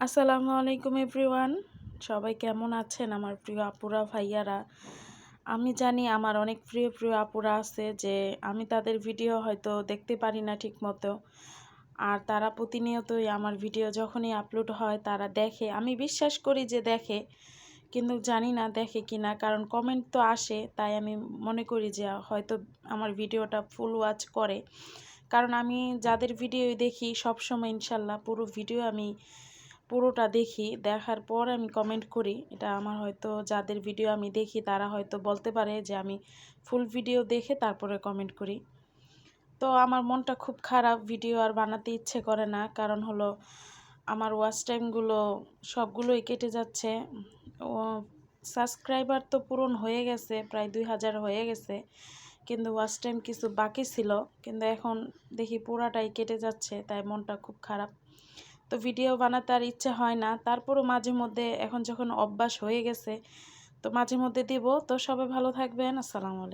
আসসালামু আলাইকুম এভরিওয়ান। সবাই কেমন আছেন আমার প্রিয় আপুরা, ভাইয়ারা? আমি জানি আমার অনেক প্রিয় প্রিয় আপুরা আছে যে আমি তাদের ভিডিও হয়তো দেখতে পারি না ঠিক মতো আর তারা প্রতিনিয়তই আমার ভিডিও যখনই আপলোড হয় তারা দেখে। আমি বিশ্বাস করি যে দেখে, কিন্তু জানি না দেখে কি না কারণ কমেন্ট তো আসে, তাই আমি মনে করি যে হয়তো আমার ভিডিওটা ফুল ওয়াচ করে। কারণ আমি যাদের ভিডিও দেখি সবসময় ইনশাল্লাহ পুরো ভিডিও আমি পুরোটা দেখি, দেখার পর আমি কমেন্ট করি। এটা আমার হয়তো যাদের ভিডিও আমি দেখি, তারা হয়তো বলতে পারে যে আমি ফুল ভিডিও দেখে তারপরে কমেন্ট করি। তো আমার মনটা খুব খারাপ ভিডিও আর বানাতে ইচ্ছে করে না। কারণ হলো, আমার ওয়াচ টাইমগুলো সবগুলোই কেটে যাচ্ছে। ও সাবস্ক্রাইবার তো পূরণ হয়ে গেছে, প্রায় দুই হাজার হয়ে গেছে। কিন্তু ওয়াচ টাইম কিছু বাকি ছিল। কিন্তু এখন দেখি পুরাটাই কেটে যাচ্ছে, তাই মনটা খুব খারাপ। তো ভিডিও বানাতে আর ইচ্ছে হয় না। তারপরও মাঝে মধ্যে এখন যখন অভ্যাস হয়ে গেছে, তো মাঝে মধ্যে দিব। তো সবাই ভালো থাকবেন। আসসালামু আলাইকুম।